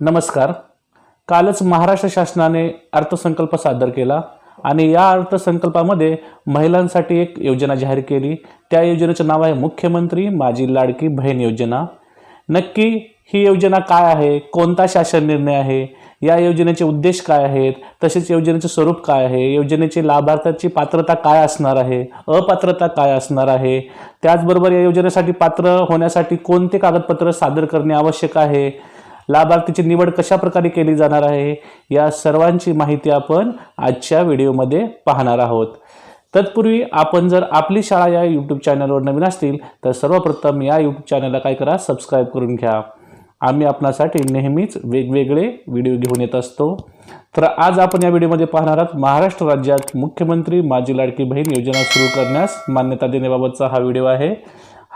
नमस्कार. कालच महाराष्ट्र शासनाने अर्थसंकल्प सादर केला आणि या अर्थसंकल्पामध्ये महिलांसाठी एक योजना जाहीर केली. त्या योजनेचं नाव आहे मुख्यमंत्री माझी लाडकी बहीण योजना. नक्की ही योजना काय आहे? कोणता शासन निर्णय आहे? या योजनेचे उद्देश काय आहेत? तसेच योजनेचे स्वरूप काय आहे? योजनेची लाभार्थ्याची पात्रता काय असणार आहे? अपात्रता काय असणार आहे? त्याचबरोबर या योजनेसाठी पात्र होण्यासाठी कोणते कागदपत्र सादर करणे आवश्यक आहे? लाभार्थीची निवड कशा प्रकारे केली जाणार आहे या सर्वांची माहिती आपण आजच्या व्हिडिओमध्ये पाहणार आहोत. तत्पूर्वी आपण जर आपली शाळा या यूट्यूब चॅनलवर नवीन असतील तर सर्वप्रथम या यूट्यूब चॅनलला काय करा सबस्क्राईब करून घ्या. आम्ही आपणासाठी नेहमीच वेगवेगळे व्हिडिओ घेऊन येत असतो. तर आज आपण या व्हिडिओमध्ये पाहणार आहोत महाराष्ट्र राज्यात मुख्यमंत्री माझी लाडकी बहीण योजना सुरू करण्यास मान्यता देण्याबाबतचा हा व्हिडिओ आहे.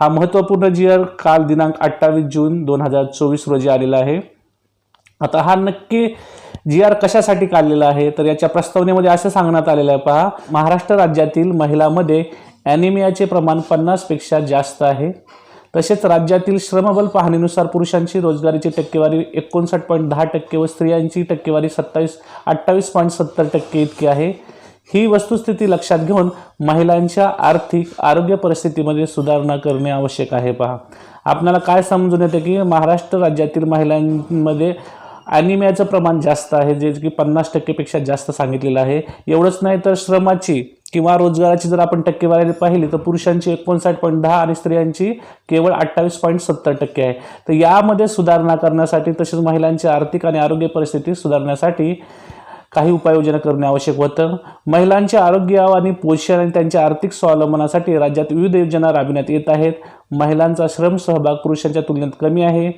हा महत्त्वपूर्ण जी आर काल दिनांक अठ्ठावीस जून दोन हजार चोवीस रोजी आलेला आहे. आता हा नक्की जी आर कशासाठी काढलेला आहे? तर याच्या प्रस्तावनेमध्ये असं सांगण्यात आलेलं आहे पहा. महाराष्ट्र राज्यातील महिलांमध्ये ॲनिमियाचे प्रमाण पन्नासपेक्षा जास्त आहे. तसेच राज्यातील श्रमबल पाहणीनुसार पुरुषांची रोजगारीची टक्केवारी एकोणसाठ पॉईंट दहा टक्के व स्त्रियांची टक्केवारी सत्तावीस अठ्ठावीस पॉईंट सत्तर टक्के इतकी आहे. ही वस्तुस्थिती लक्षात घेऊन महिलांच्या आर्थिक आरोग्य परिस्थितीमध्ये सुधारणा करणे आवश्यक आहे. पहा. आपल्याला काय समजून येतं की महाराष्ट्र राज्यातील महिलांमध्ये ॲनिमियाचं प्रमाण जास्त आहे जे की पन्नास टक्केपेक्षा जास्त सांगितलेलं आहे. एवढंच नाही तर श्रमाची किंवा रोजगाराची जर आपण टक्केवारी पाहिली तर पुरुषांची एकोणसाठ पॉईंट दहा आणि स्त्रियांची केवळ अठ्ठावीस पॉईंट सत्तर टक्के आहे. तर यामध्ये सुधारणा करण्यासाठी तसेच महिलांची आर्थिक आणि आरोग्य परिस्थिती सुधारण्यासाठी काही उपाययोजना करणे आवश्यक होतं. महिलांचे आरोग्य आणि पोषण आणि त्यांच्या आर्थिक स्वावलंबनासाठी राज्यात विविध योजना राबविण्यात येत आहेत. महिलांचा श्रम सहभाग पुरुषांच्या तुलनेत कमी आहे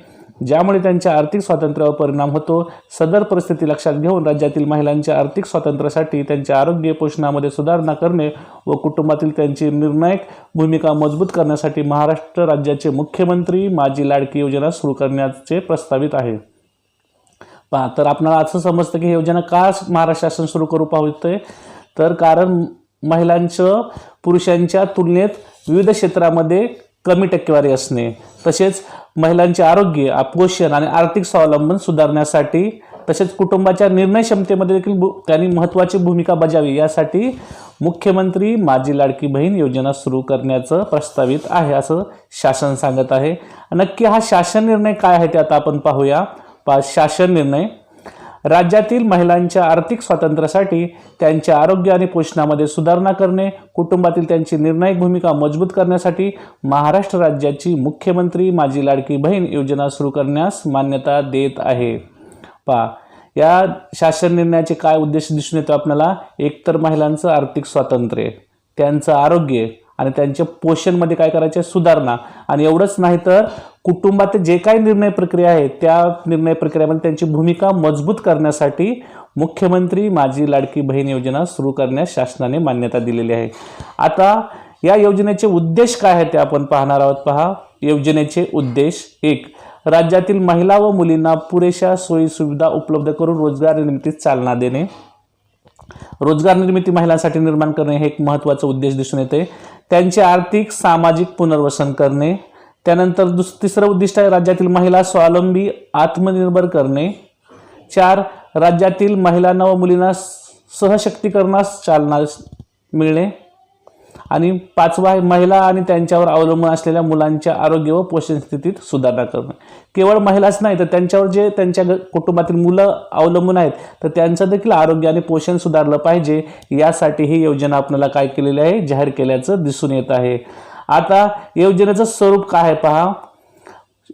ज्यामुळे त्यांच्या आर्थिक स्वातंत्र्यावर परिणाम होतो. सदर परिस्थिती लक्षात घेऊन राज्यातील महिलांच्या आर्थिक स्वातंत्र्यासाठी त्यांच्या आरोग्य पोषणामध्ये सुधारणा करणे व कुटुंबातील त्यांची निर्णायक भूमिका मजबूत करण्यासाठी महाराष्ट्र राज्याचे मुख्यमंत्री माझी लाडकी योजना सुरू करण्याचे प्रस्तावित आहे. पहा तर आपणाला असं समजतं की ही योजना का महाराष्ट्र शासन सुरू करू पाहते तर कारण महिलांचं पुरुषांच्या तुलनेत विविध क्षेत्रामध्ये कमी टक्केवारी असणे तसेच महिलांचे आरोग्य पोषण आणि आर्थिक स्वावलंबन सुधारण्यासाठी तसेच कुटुंबाच्या निर्णय क्षमतेमध्ये देखील भू त्यांनी महत्त्वाची भूमिका बजावी यासाठी मुख्यमंत्री माझी लाडकी बहीण योजना सुरू करण्याचं प्रस्तावित आहे असं शासन सांगत आहे. नक्की हा शासन निर्णय काय आहे ते आता आपण पाहूया. पाच शासन निर्णय. राज्यातील महिलांच्या आर्थिक स्वातंत्र्यासाठी त्यांच्या आरोग्य आणि पोषणामध्ये सुधारणा करणे कुटुंबातील त्यांची निर्णायक भूमिका मजबूत करण्यासाठी महाराष्ट्र राज्याची मुख्यमंत्री माझी लाडकी बहीण योजना सुरू करण्यास मान्यता देत आहे. पा या शासन निर्णयाचे काय उद्देश दिसून येतो आपल्याला? एकतर महिलांचं आर्थिक स्वातंत्र्य त्यांचं आरोग्य आणि त्यांच्या पोषणमध्ये काय करायचे सुधारणा. आणि एवढंच नाही तर कुटुंबात जे काही निर्णय प्रक्रिया आहे त्या निर्णय प्रक्रियेमध्ये त्यांची भूमिका मजबूत करण्यासाठी मुख्यमंत्री माझी लाडकी बहीण योजना सुरू करण्यास शासनाने मान्यता दिलेली आहे. आता या योजनेचे उद्देश काय आहे ते आपण पाहणार आहोत. पहा योजनेचे उद्देश एक राज्यातील महिला व मुलींना पुरेशा सोयी सुविधा उपलब्ध करून रोजगार निर्मितीस चालना देणे. रोजगार निर्मिती महिलांसाठी निर्माण करणे हे एक महत्त्वाचा उद्देश दिसून येते. त्यांचे आर्थिक सामाजिक पुनर्वसन करणे. त्यानंतर दुस तिसरं उद्दिष्ट आहे राज्यातील महिला स्वावलंबी आत्मनिर्भर करणे. चार राज्यातील महिलांना व मुलींना सहशक्तीकरणास चालना मिळणे. आणि पाचवा आहे महिला आणि त्यांच्यावर अवलंबून असलेल्या मुलांच्या आरोग्य व पोषण स्थितीत सुधारणा करणं. केवळ महिलाच नाही तर त्यांच्यावर जे त्यांच्या कुटुंबातील मुलं अवलंबून आहेत तर त्यांचं देखील आरोग्य आणि पोषण सुधारलं पाहिजे. यासाठी ही योजना आपल्याला काय केलेली आहे? जाहीर केल्याचं दिसून येत आहे. आता योजनेचं स्वरूप काय आहे पहा.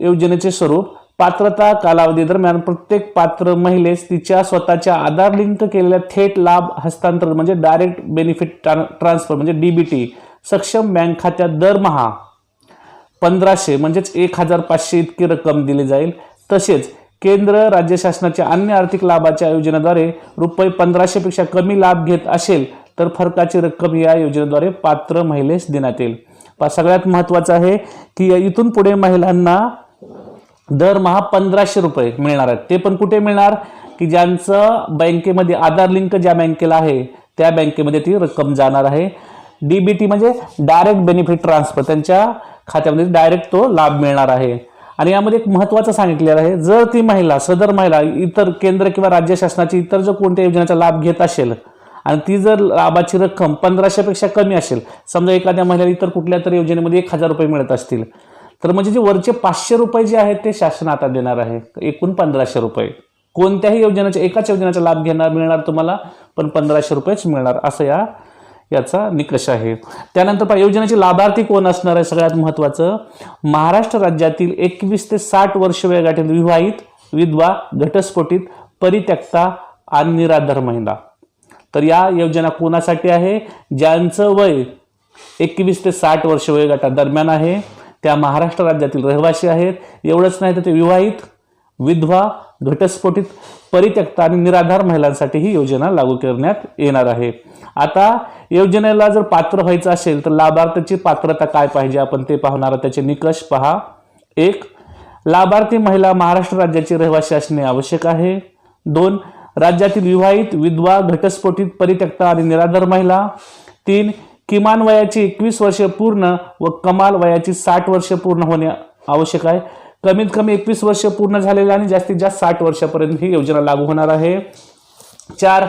योजनेचे स्वरूप पात्रता कालावधी दरम्यान प्रत्येक पात्र महिलेस तिच्या स्वतःच्या आधार लिंक केलेल्या थेट लाभ हस्तांतरण म्हणजे डायरेक्ट बेनिफिट ट्रान्सफर म्हणजे डीबीटी सक्षम बँक खात्यात दरमहा. पंधराशे म्हणजेच एक हजार पाचशे इतकी रक्कम दिली जाईल. तसेच केंद्र राज्य शासनाच्या अन्य आर्थिक लाभाच्या योजनेद्वारे रुपये पंधराशेपेक्षा कमी लाभ घेत असेल तर फरकाची रक्कम या योजनेद्वारे पात्र महिलेस देण्यात येईल. पा- सगळ्यात महत्त्वाचं आहे की इथून पुढे महिलांना दरमहा पंधराशे रुपये मिळणार आहेत. ते पण कुठे मिळणार? की ज्यांचं बँकेमध्ये आधार लिंक ज्या बँकेला आहे त्या बँकेमध्ये ती रक्कम जाणार आहे. डी बी टी म्हणजे डायरेक्ट बेनिफिट ट्रान्सफर त्यांच्या खात्यामध्ये डायरेक्ट तो लाभ मिळणार आहे. आणि यामध्ये एक महत्त्वाचं सांगितलेलं आहे जर ती महिला सदर महिला इतर केंद्र किंवा राज्य शासनाची इतर जर कोणत्या योजनेचा लाभ घेत असेल आणि ती जर लाभाची रक्कम पंधराशेपेक्षा कमी असेल समजा एखाद्या महिलेला इतर कुठल्या तरी योजनेमध्ये एक हजार रुपये मिळत असतील तर म्हणजे जे वरचे पाचशे रुपये जे आहेत ते शासन आता देणार आहे. एकूण पंधराशे रुपये. कोणत्याही योजनेच्या एकाच योजनेचा लाभ घेणार मिळणार तुम्हाला पण पंधराशे रुपयेच मिळणार असं या याचा निकष आहे. त्यानंतर पहा योजनेचे लाभार्थी कोण असणार आहे? सगळ्यात महत्त्वाचं महाराष्ट्र राज्यातील एकवीस ते साठ वर्ष वयोगटातील विवाहित विधवा घटस्फोटित परित्यक्ता आणि निराधार महिला. तर या योजना कोणासाठी आहे? ज्यांचं वय एकवीस ते साठ वर्ष वयोगटादरम्यान आहे त्या महाराष्ट्र राज्यातील रहिवासी आहेत. एवढंच नाही तर ते विवाहित विधवा घटस्फोटित परित्यक्ता आणि निराधार महिलांसाठी ही योजना लागू करण्यात येणार आहे. आता योजनेला जर पात्र व्हायचं असेल तर लाभार्थीची पात्रता काय पाहिजे? आपण ते पाहणार त्याचे निकष पहा. एक लाभार्थी महिला महाराष्ट्र राज्याची रहिवासी असणे आवश्यक आहे. दोन राज्यातील विवाहित विधवा घटस्फोटित परित्यक्ता आणि निराधार महिला तीन किमान वयाची एकवीस वर्ष पूर्ण व कमाल वयाची साठ वर्ष पूर्ण होणे आवश्यक आहे. कमीत कमी एकवीस वर्ष पूर्ण झालेले आणि जास्तीत जास्त साठ वर्षापर्यंत ही योजना लागू होणार आहे. चार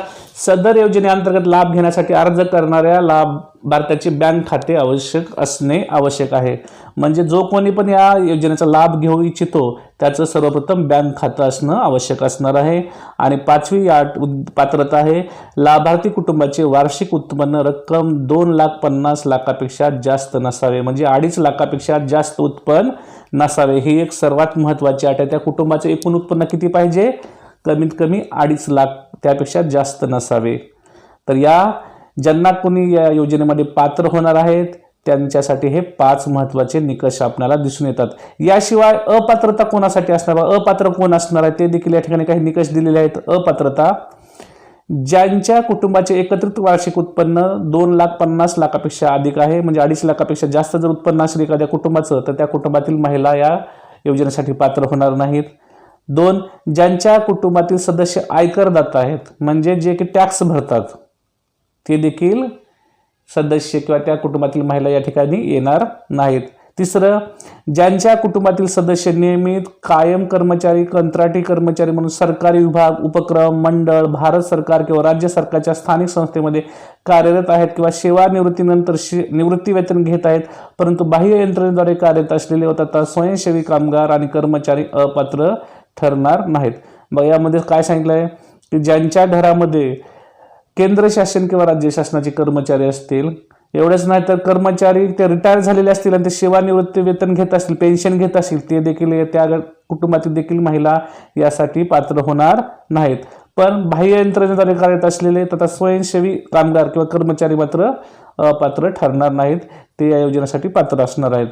सदर योजनेअंतर्गत लाभ घेण्यासाठी अर्ज करणाऱ्या लाभ भारताचे बँक खाते आवश्यक असणे आवश्यक आहे. म्हणजे जो कोणी पण या योजनेचा लाभ घेऊ इच्छितो त्याचं सर्वप्रथम बँक खातं असणं आवश्यक असणार आहे. आणि पाचवी आठ उद- पात्रता आहे लाभार्थी कुटुंबाचे वार्षिक उत्पन्न रक्कम दोन लाख पन्नास लाखापेक्षा जास्त नसावे. म्हणजे अडीच लाखापेक्षा जास्त उत्पन्न नसावे. ही एक सर्वात महत्त्वाची अट आहे. त्या कुटुंबाचे एकूण उत्पन्न किती पाहिजे? कमीत कमी अडीच लाख त्यापेक्षा जास्त नसावे. तर या ज्यांना कोणी या योजनेमध्ये पात्र होणार आहेत त्यांच्यासाठी हे पाच महत्त्वाचे निकष आपल्याला दिसून येतात. याशिवाय अपात्रता कोणासाठी असणार अपात्र कोण असणार आहे? ते देखील या ठिकाणी काही निकष दिलेले आहेत. अपात्रता ज्यांच्या कुटुंबाचे एकत्रित वार्षिक उत्पन्न दोन लाख पन्नास लाखापेक्षा अधिक आहे म्हणजे अडीच लाखापेक्षा जास्त जर उत्पन्न असेल एखाद्या कुटुंबाचं तर त्या कुटुंबातील महिला या योजनेसाठी पात्र होणार नाहीत. दोन ज्यांच्या कुटुंबातील सदस्य आयकरदाता आहेत म्हणजे जे की टॅक्स भरतात ते देखील सदस्य किंवा त्या कुटुंबातील महिला या ठिकाणी येणार नाहीत. तिसरं ज्यांच्या कुटुंबातील सदस्य नियमित कायम कर्मचारी कंत्राटी कर्मचारी म्हणून सरकारी विभाग उपक्रम मंडळ भारत सरकार किंवा राज्य सरकारच्या स्थानिक संस्थेमध्ये कार्यरत आहेत किंवा सेवानिवृत्तीनंतर शि निवृत्ती वेतन घेत आहेत परंतु बाह्य यंत्रणेद्वारे कार्यरत असलेले व तथा स्वयंसेवी कामगार आणि कर्मचारी अपात्र ठरणार नाहीत. मग यामध्ये काय सांगितलं आहे की ज्यांच्या घरामध्ये केंद्र शासन किंवा राज्य शासनाचे कर्मचारी असतील एवढंच नाही तर कर्मचारी ते रिटायर झालेले असतील आणि ते सेवानिवृत्ती वेतन घेत असतील पेन्शन घेत असतील ते देखील त्या कुटुंबातील देखील महिला यासाठी पात्र होणार नाहीत. पण बाह्य यंत्रणेद्वारे कार्यरत असलेले तथा स्वयंसेवी कामगार किंवा कर्मचारी मात्र अपात्र ठरणार नाहीत. ते या योजनेसाठी पात्र असणार आहेत.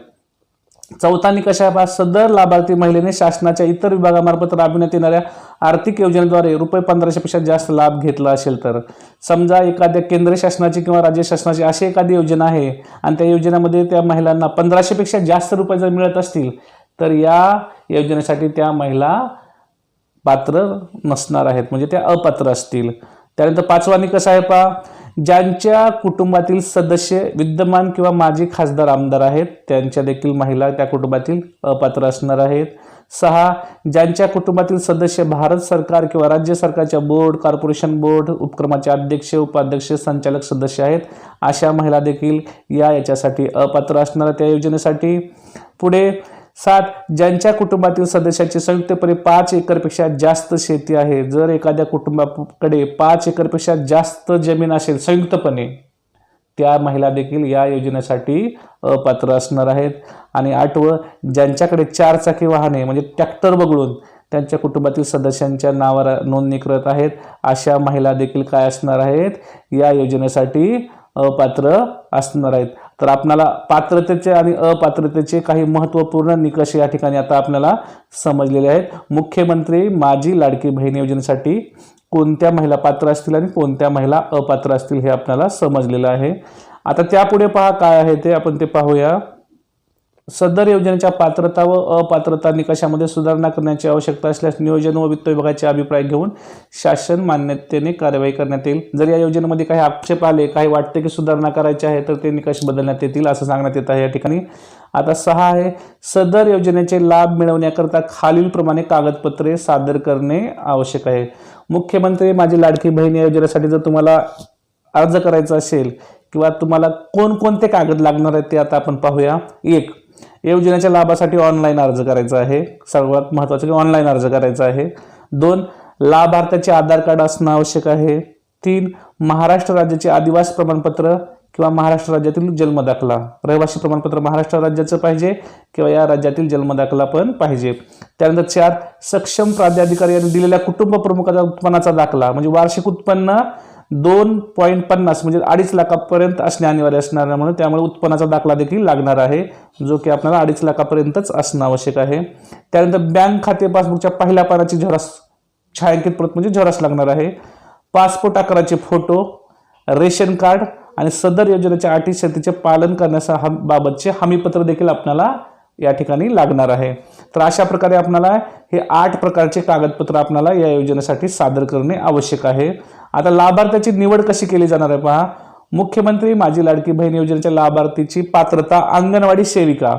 चौथा निकष आहे पहा सदर लाभार्थी महिलेने शासनाच्या इतर विभागामार्फत राबविण्यात येणाऱ्या आर्थिक योजनेद्वारे रुपये पंधराशेपेक्षा जास्त लाभ घेतला असेल तर? समजा एखाद्या केंद्र शासनाची किंवा राज्य शासनाची अशी एखादी योजना आहे आणि त्या योजनेमध्ये त्या महिलांना पंधराशेपेक्षा जास्त रुपये जर मिळत असतील तर या योजनेसाठी त्या महिला पात्र नसणार आहेत. म्हणजे त्या अपात्र असतील. त्यानंतर पाचवा निकष आहे पहा? ज्यांच्या कुटुंबातील सदस्य विद्यमान किंवा माजी खासदार आमदार आहेत त्यांच्या देखील महिला त्या कुटुंबातील अपात्र असणार आहेत. सहा ज्यांच्या कुटुंबातील सदस्य भारत सरकार किंवा राज्य सरकारच्या बोर्ड कॉर्पोरेशन बोर्ड उपक्रमाचे अध्यक्ष उपाध्यक्ष संचालक सदस्य आहेत अशा महिला देखील या याच्यासाठी अपात्र असणार त्या योजनेसाठी. पुढे सात ज्यांच्या कुटुंबातील सदस्याची संयुक्तपणे पाच एकरपेक्षा जास्त शेती आहे. जर एखाद्या कुटुंबाकडे पाच एकरपेक्षा जास्त जमीन असेल संयुक्तपणे त्या महिला देखील या योजनेसाठी अपात्र असणार आहेत. आणि आठवं ज्यांच्याकडे चारचाकी वाहने म्हणजे ट्रॅक्टर वगळून त्यांच्या कुटुंबातील सदस्यांच्या नावावर नोंदणी करत आहेत अशा महिला देखील काय असणार आहेत? या योजनेसाठी अपात्र असणार आहेत. तर आपणाला पात्रतेचे आणि अपात्रतेचे काही महत्त्वपूर्ण निकष या ठिकाणी आता आपल्याला समजलेले आहेत. मुख्यमंत्री माझी लाडकी बहीण योजनेसाठी कोणत्या महिला पात्र असतील आणि कोणत्या महिला अपात्र असतील हे आपल्याला समजलेलं आहे. आता त्यापुढे पहा काय आहे ते आपण ते पाहूया. सदर योजनेच्या पात्रता व अपात्रता निकषामध्ये सुधारणा करण्याची आवश्यकता असल्यास नियोजन व वित्त विभागाचे अभिप्राय घेऊन शासन मान्यतेने कारवाई करण्यात येईल. जर या योजनेमध्ये काही आक्षेप आले काही वाटते की सुधारणा करायची आहे तर ते निकष बदलण्यात येतील असं सांगण्यात येत आहे या ठिकाणी. आता सहा आहे. सदर योजनेचे लाभ मिळवण्याकरता खालीलप्रमाणे कागदपत्रे सादर करणे आवश्यक आहे. मुख्यमंत्री माझी लाडकी बहीण या योजनेसाठी जर तुम्हाला अर्ज करायचा असेल किंवा तुम्हाला कोणकोणते कागद लागणार आहेत ते आता आपण पाहूया. एक योजनेच्या लाभासाठी ऑनलाईन अर्ज करायचा आहे. सर्वात महत्त्वाचं की ऑनलाईन अर्ज करायचा आहे. दोन लाभार्थ्याचे आधार कार्ड असणं आवश्यक आहे. तीन महाराष्ट्र राज्याचे आदिवासी प्रमाणपत्र किंवा महाराष्ट्र राज्यातील जन्मदाखला रहिवासी प्रमाणपत्र महाराष्ट्र राज्याचं पाहिजे किंवा या राज्यातील जन्मदाखला पण पाहिजे. त्यानंतर चार सक्षम प्राध्याधिकारी यांनी दिलेल्या कुटुंब प्रमुखाचा उत्पन्नाचा दाखला म्हणजे वार्षिक उत्पन्न दोन पॉईंट पन्नास म्हणजे अडीच लाखापर्यंत असणे अनिवार्य असणार आहे म्हणून त्यामुळे उत्पन्नाचा दाखला देखील लागणार आहे जो की आपल्याला अडीच लाखापर्यंतच असणं आवश्यक आहे. त्यानंतर बँक खाते पासबुकच्या पहिल्या पानाची झरास छायांकित प्रत म्हणजे झरास लागणार आहे. पासपोर्ट आकाराचे फोटो रेशन कार्ड आणि सदर योजनेच्या अटी शर्तीचे पालन करण्याचा हम बाबतचे हमीपत्र देखील आपल्याला या ठिकाणी लागणार आहे. तर अशा प्रकारे आपल्याला हे आठ प्रकारचे कागदपत्र आपल्याला या योजनेसाठी सादर करणे आवश्यक आहे. आता लाभार्थ्याची निवड कशी केली जाणार आहे पहा. मुख्यमंत्री माझी लाडकी बहीण योजनेच्या लाभार्थीची पात्रता अंगणवाडी सेविका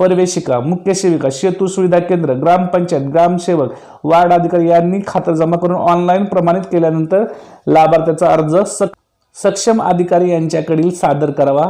परवेशिका मुख्य सेविका सेतू सुविधा केंद्र ग्रामपंचायत ग्रामसेवक वार्ड अधिकारी यांनी खातरजमा करून ऑनलाईन प्रमाणित केल्यानंतर लाभार्थ्याचा अर्ज सक्षम अधिकारी यांच्याकडील सादर करावा.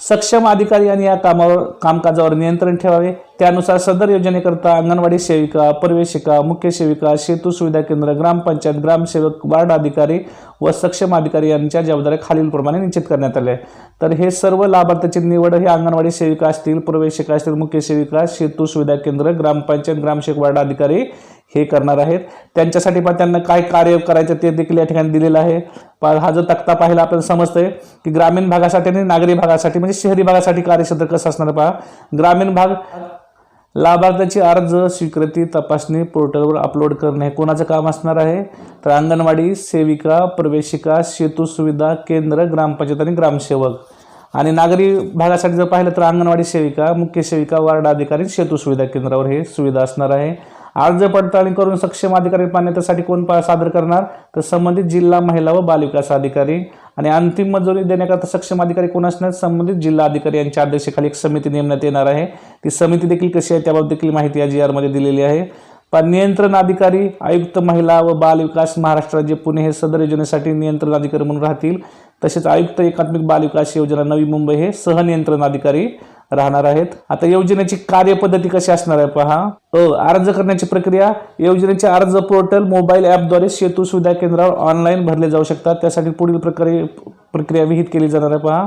सक्षम अधिकारी यांनी या कामावर कामकाजावर नियंत्रण ठेवावे. त्यानुसार सदर योजनेकरता अंगणवाडी सेविका प्रवेशिका मुख्य सेविका सेतू सुविधा केंद्र ग्रामपंचायत ग्रामसेवक वार्ड अधिकारी व सक्षम अधिकारी यांच्या जबाबदाऱ्या खालीलप्रमाणे निश्चित करण्यात आल्या. तर हे सर्व लाभार्थ्याची निवड ही अंगणवाडी सेविका असतील प्रवेशिका असतील मुख्य सेविका सेतू सुविधा केंद्र ग्रामपंचायत ग्रामसेवक वार्ड अधिकारी हे करणार आहेत. त्यांच्यासाठी पण त्यांना काय कार्य करायचं ते देखील या ठिकाणी दिलेलं आहे. हा जो तक्ता पाहिला आपल्याला समजतंय की ग्रामीण भागासाठी आणि नागरी भागासाठी म्हणजे शहरी भागासाठी कार्यक्षेत्र कसं असणार पहा. ग्रामीण भाग लाभार्थ्याची अर्ज स्वीकृती तपासणी पोर्टलवर अपलोड करणे हे कोणाचं काम असणार आहे? तर अंगणवाडी सेविका प्रवेशिका सेतू सुविधा केंद्र ग्रामपंचायत आणि ग्रामसेवक. आणि नागरी भागासाठी जर पाहिलं तर अंगणवाडी सेविका मुख्य सेविका वार्ड अधिकारी सेतू सुविधा केंद्रावर हे सुविधा असणार आहे. अर्ज पडताळणी करून सक्षम अधिकारी मान्यतेसाठी कोण सादर करणार? तर संबंधित जिल्हा महिला व बालविकास अधिकारी. आणि अंतिम मंजुरी देण्याकरता सक्षम अधिकारी कोण असणार? संबंधित जिल्हा अधिकारी यांच्या अध्यक्षतेखाली एक समिती नेमण्यात येणार आहे. ती समिती देखील कशी आहे त्याबाबत देखील माहिती या जी आरमध्ये दिलेली आहे. पण नियंत्रण अधिकारी आयुक्त महिला व बाल विकास महाराष्ट्र राज्य पुणे हे सदर योजनेसाठी नियंत्रण अधिकारी म्हणून राहतील. तसेच आयुक्त एकात्मिक बाल विकास योजना नवी मुंबई हे सहनियंत्रण अधिकारी. राहणार आहेत. आता योजनेची कार्यपद्धती कशी असणार आहे पहा. अ अर्ज करण्याची प्रक्रिया. योजनेचे अर्ज पोर्टल मोबाईल ॲपद्वारे सेतू सुविधा केंद्रावर ऑनलाईन भरले जाऊ शकतात. त्यासाठी पुढील प्रकारे प्रक्रिया विहित केली जाणार आहे पहा.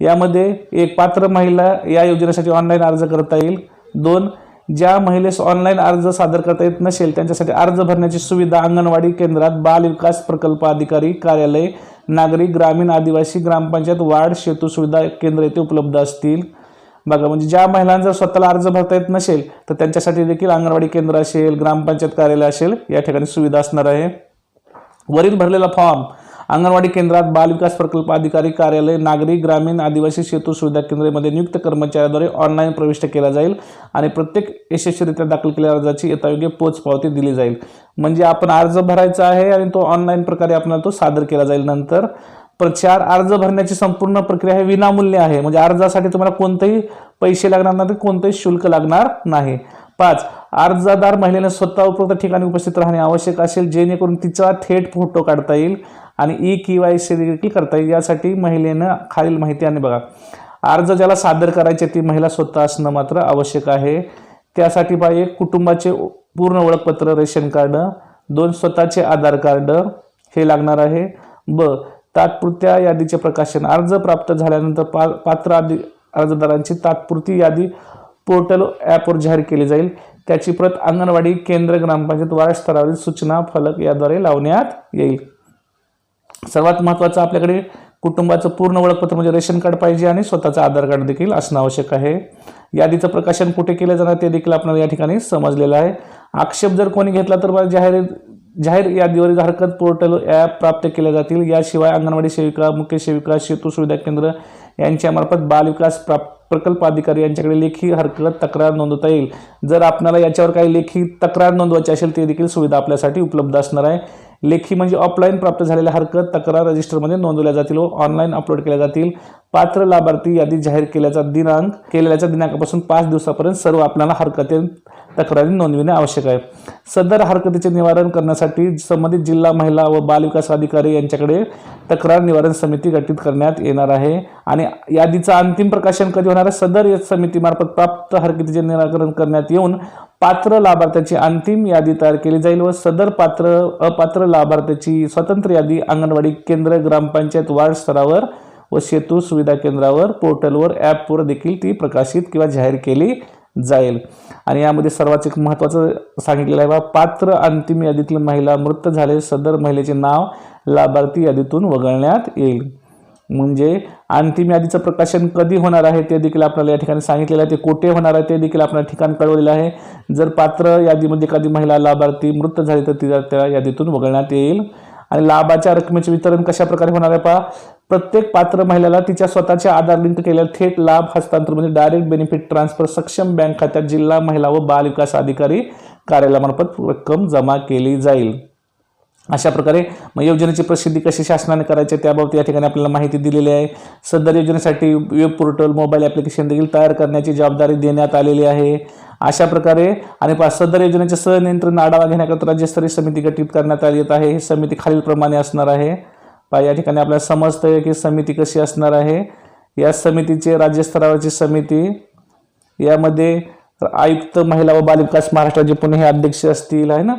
यामध्ये एक पात्र महिला या योजनेसाठी ऑनलाईन अर्ज करता येईल. दोन ज्या महिलेस ऑनलाईन अर्ज सादर करता येत नसेल त्यांच्यासाठी अर्ज भरण्याची सुविधा अंगणवाडी केंद्रात बाल विकास प्रकल्प अधिकारी कार्यालय नागरिक ग्रामीण आदिवासी ग्रामपंचायत वार्ड सेतू सुविधा केंद्र येथे उपलब्ध असतील. बघा म्हणजे ज्या महिलांना जर स्वतःला अर्ज भरता येत नसेल तर त्यांच्यासाठी देखील अंगणवाडी केंद्र असेल ग्रामपंचायत कार्यालय असेल या ठिकाणी सुविधा असणार आहे. वरील भरलेला फॉर्म अंगणवाडी केंद्रात बालविकास प्रकल्प अधिकारी कार्यालय नागरी ग्रामीण आदिवासी सेतू सुविधा केंद्रामध्ये नियुक्त कर्मचाऱ्याद्वारे ऑनलाईन प्रविष्ट केला जाईल आणि प्रत्येक यशस्वीरित्या दाखल केलेल्या अर्जाची यथायोग्य पोचपावती दिली जाईल. म्हणजे आपण अर्ज भरायचा आहे आणि तो ऑनलाईन प्रकारे आपल्याला तो सादर केला जाईल नंतर. प्रचार अर्ज भरण्याची संपूर्ण प्रक्रिया हे विनामूल्य आहे. म्हणजे अर्जासाठी तुम्हाला कोणतेही पैसे लागणार नाही कोणतंही शुल्क लागणार नाही. पाच अर्जदार महिलेने स्वतः उपयुक्त ठिकाणी उपस्थित राहणे आवश्यक असेल जेणेकरून तिचा थेट फोटो काढता येईल आणि ई के वाय सी देखील करता येईल. यासाठी महिलेनं खालील माहिती आणि बघा अर्ज ज्याला सादर करायचे ती महिला स्वतः असणं मात्र आवश्यक आहे. त्यासाठी बा एक कुटुंबाचे पूर्ण ओळखपत्र रेशन कार्ड दोन स्वतःचे आधार कार्ड हे लागणार आहे. ब तात्पुरत्या यादीचे प्रकाशन. अर्ज प्राप्त झाल्यानंतर पा पात्र आदि अर्जदारांची तात्पुरती यादी पोर्टल ॲपवर जाहीर केली जाईल. त्याची प्रत अंगणवाडी केंद्र ग्रामपंचायत वार्ड स्तरावरील सूचना फलक याद्वारे लावण्यात येईल. सर्वात महत्त्वाचं आपल्याकडे कुटुंबाचं पूर्ण ओळखपत्र म्हणजे रेशन कार्ड पाहिजे आणि स्वतःचं आधार कार्ड देखील असणं आवश्यक आहे. यादीचं प्रकाशन कुठे केलं जाणार ते देखील आपल्याला या ठिकाणी समजलेलं आहे. आक्षेप जर कोणी घेतला तर जाहीर जाहीर यादीवरील हरकत पोर्टल ॲप प्राप्त केल्या जातील. याशिवाय अंगणवाडी सेविका मुख्य सेविका सेतू सुविधा केंद्र यांच्यामार्फत बालविकास प्राप्त प्रकल्प अधिकारी यांच्याकडे लेखी हरकत तक्रार नोंदवता येईल. जर आपल्याला याच्यावर काही लेखी तक्रार नोंदवायची असेल ते देखील सुविधा आपल्यासाठी उपलब्ध असणार आहे. लेखी म्हणजे ऑफलाईन प्राप्त झालेल्या हरकत तक्रार रजिस्टरमध्ये नोंदवल्या जातील व ऑनलाईन अपलोड केल्या जातील. पात्र लाभार्थी यादी जाहीर केल्याचा दिनांक केलेल्याच्या दिनांकापासून पाच दिवसापर्यंत सर्व आपल्याला हरकती तक्रारी नोंदविणे आवश्यक आहे. सदर हरकतीचे निवारण करण्यासाठी संबंधित जिल्हा महिला व बालविकास अधिकारी यांच्याकडे तक्रार निवारण समिती गठीत करण्यात येणार आहे आणि यादीचं अंतिम प्रकाशन कधी होणार आहे? सदर समितीमार्फत प्राप्त हरकतीचे निराकरण करण्यात येऊन पात्र लाभार्थ्याची अंतिम यादी तयार केली जाईल व सदर पात्र अपात्र लाभार्थ्याची स्वतंत्र यादी अंगणवाडी केंद्र ग्रामपंचायत वार्ड स्तरावर व सेतू सुविधा केंद्रावर पोर्टलवर ॲपवर देखील ती प्रकाशित किंवा जाहीर केली जाईल. आणि यामध्ये सर्वात एक महत्त्वाचं सांगितलेलं आहे बा पात्र अंतिम यादीतील महिला मृत झाले सदर महिलेचे नाव लाभार्थी यादीतून वगळण्यात येईल. म्हणजे अंतिम यादीचं प्रकाशन कधी होणार आहे ते देखील आपल्याला या ठिकाणी सांगितलेलं आहे. ते कोठे होणार आहे ते देखील आपल्याला ठिकाण कळवलेलं आहे. जर पात्र यादीमध्ये एखादी महिला लाभार्थी मृत झाली तर तिला त्या यादीतून वगळण्यात येईल. आणि लाभाच्या रकमेचे वितरण कशाप्रकारे होणार आहे पहा? प्रत्येक पात्र महिलेला तिच्या स्वतःच्या आधार लिंक केलेल्या थेट लाभ हस्तांतरण म्हणजे डायरेक्ट बेनिफिट ट्रान्सफर सक्षम बँक खात्यात जिल्हा महिला व बाल विकास अधिकारी कार्यालयामार्फत रक्कम जमा केली जाईल. अशा प्रकारे मग योजनेची प्रसिद्धी कशी शासनाने करायची त्याबाबत या ठिकाणी आपल्याला माहिती दिलेली आहे. सदर योजनेसाठी वेब पोर्टल मोबाईल ॲप्लिकेशन देखील तयार करण्याची जबाबदारी देण्यात आलेली आहे. अशा प्रकारे आणि सदर योजनेचे सहनियंत्रण आढावा घेण्याकरता राज्यस्तरीय समिती गठीत करण्यात आली आहे. ही समिती खालीलप्रमाणे असणार आहे. पहा या ठिकाणी आपल्याला समजतंय की समिती कशी असणार आहे. या समितीचे राज्यस्तरावरची समिती यामध्ये आयुक्त महिला व बालविकास महाराष्ट्राचे पुणे हे अध्यक्ष असतील आहे ना?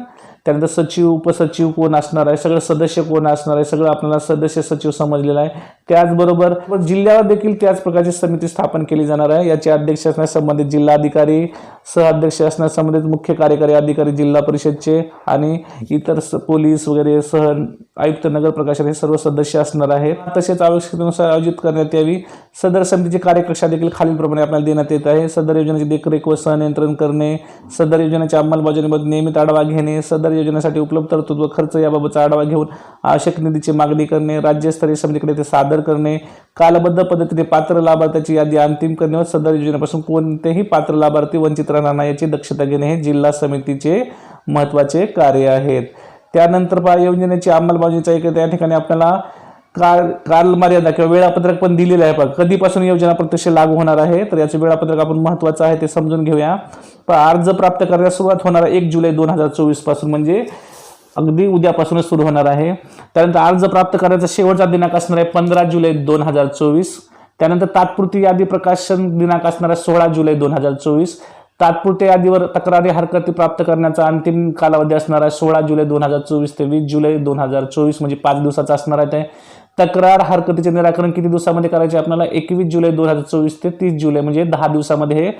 त्यानंतर सचिव उपसचिव कोण असणार आहे? सगळं सदस्य कोण असणार आहे? सगळं आपल्याला सदस्य सचिव समजलेलं आहे. त्याचबरोबर जिल्ह्यावर देखील त्याच प्रकारची समिती स्थापन केली जाणार आहे. याचे अध्यक्ष असण्यास संबंधित जिल्हाधिकारी सहअध्यक्ष असण्यास संबंधित मुख्य कार्यकारी अधिकारी जिल्हा परिषदचे आणि इतर स- पोलीस वगैरे सह आयुक्त नगर प्रकाशन हे सर्व सदस्य असणार आहेत. तसेच आवश्यकतेनुसार आयोजित करण्यात यावी. सदर समितीची कार्यकक्षा देखील खालीलप्रमाणे आपल्याला देण्यात येत आहे. सदर योजनेची देखरेख व सहनियंत्रण करणे सदर योजनेच्या अंमलबजावणीमध्ये नियमित आढावा घेणे सदर योजनेसाठी उपलब्ध तरतूद व खर्च याबाबतचा आढावा घेऊन आवश्यक निधीची मागणी करणे राज्यस्तरीय समितीकडे ते सादर करणे कालबद्ध पद्धतीने पात्र लाभार्थ्याची यादी अंतिम करणे व सदर योजनेपासून कोणतेही पात्र लाभार्थी वंचित राहणार याची दक्षता घेणे हे जिल्हा समितीचे महत्त्वाचे कार्य आहेत. त्यानंतर पहा योजनेची अंमलबजावणीचा एक त्या ठिकाणी आपल्याला काल कालमर्यादा किंवा वेळापत्रक पण दिलेलं आहे. पण कधीपासून योजना प्रत्यक्ष लागू होणार आहे तर याचं वेळापत्रक आपण महत्त्वाचं आहे ते समजून घेऊया. पण अर्ज प्राप्त करण्यास सुरुवात होणार आहे एक जुलै दोन हजार चोवीसपासून म्हणजे अगदी उद्यापासूनच सुरू होणार आहे. त्यानंतर अर्ज प्राप्त करण्याचा शेवटचा दिनांक असणार आहे पंधरा जुलै दोन हजार चोवीस. त्यानंतर तात्पुरती यादी प्रकाशन दिनांक असणार आहे सोळा जुलै दोन हजार चोवीस. तात्पुरत्या यादीवर तक्रारी हरकती प्राप्त करण्याचा अंतिम कालावधी असणार आहे सोळा जुलै दोन हजार चोवीस ते वीस जुलै दोन हजार चोवीस म्हणजे पाच दिवसाचा असणार आहे ते. तक्रार हरकतीचे निराकरण किती दिवसामध्ये करायचे आपल्याला? एकवीस जुलै दोन हजार चोवीस ते तीस जुलै म्हणजे दहा दिवसामध्ये हे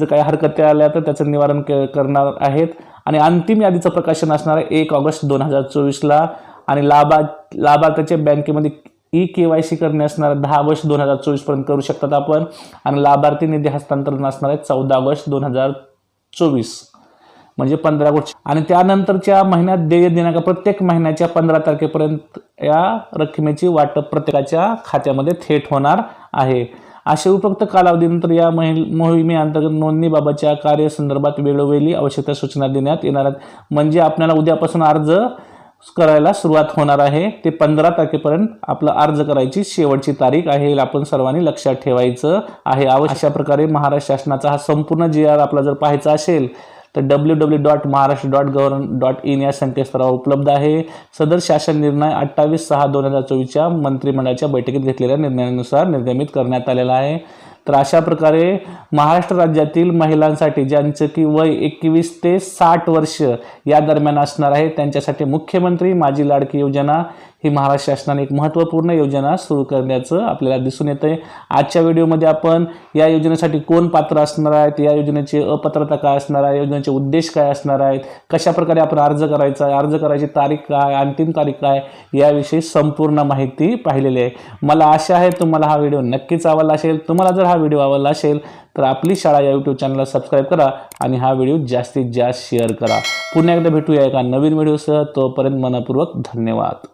जर काही हरकती आल्या तर त्याचं निवारण करणार आहेत. आणि अंतिम यादीचं प्रकाशन असणार आहे एक ऑगस्ट दोन हजार चोवीसला. आणि लाभा लाभार्थ्याच्या बँकेमध्ये ई के वाय सी करणे असणार दहा वर्ष दोन हजार चोवीसपर्यंत करू शकतात आपण. आणि लाभार्थी निधी हस्तांतरण असणार आहे चौदा वर्ष दोन हजार चोवीस. म्हणजे पंधरा ऑगस्ट आणि त्यानंतरच्या महिन्यात देय दिनांक प्रत्येक महिन्याच्या पंधरा तारखेपर्यंत या रकमेची वाटप प्रत्येकाच्या खात्यामध्ये थेट होणार आहे. असे उपयुक्त कालावधीनंतर या मोहि मोहिमेअंतर्गत नोंदणीबाबतच्या कार्यसंदर्भात वेळोवेळी आवश्यक सूचना देण्यात येणार आहेत. म्हणजे आपल्याला उद्यापासून अर्ज करायला सुरुवात होणार आहे. ते पंधरा तारखेपर्यंत आपला अर्ज करायची शेवटची तारीख आहे. आपण सर्वांनी लक्षात ठेवायचं आहे. अशा प्रकारे महाराष्ट्र शासनाचा हा संपूर्ण जी आर आपला जर पाहायचा असेल तर W W dot Maharashtra dot govern dot in या संकेतस्थळावर उपलब्ध आहे. सदर शासन निर्णय अठ्ठावीस सहा दोन हजार चोवीसच्या मंत्रिमंडळाच्या बैठकीत घेतलेल्या निर्णयानुसार निर्गमित करण्यात आलेला आहे. तर अशा प्रकारे महाराष्ट्र राज्यातील महिलांसाठी ज्यांचं की वय एकवीस ते साठ वर्ष या दरम्यान असणार आहे त्यांच्यासाठी मुख्यमंत्री माझी लाडकी योजना ही महाराष्ट्र शासनाने एक महत्त्वपूर्ण योजना सुरू करण्याचं आपल्याला दिसून येतं आहे आजच्या व्हिडिओमध्ये आपण या योजनेसाठी कोण पात्र असणार आहेत या योजनेची अपात्रता काय असणार आहे योजनेचे उद्देश काय असणार आहेत कशाप्रकारे आपण अर्ज करायचा आहे अर्ज करायची तारीख काय अंतिम तारीख काय याविषयी संपूर्ण माहिती पाहिलेली आहे. मला आशा आहे तुम्हाला हा व्हिडिओ नक्कीच आवडला असेल. तुम्हाला जर हा व्हिडिओ आवडला असेल तर आपली शाळा या यूट्यूब चॅनलला सबस्क्राईब करा आणि हा व्हिडिओ जास्तीत जास्त शेअर करा. पुन्हा एकदा भेटूया एका नवीन व्हिडिओसह. तोपर्यंत मनपूर्वक धन्यवाद.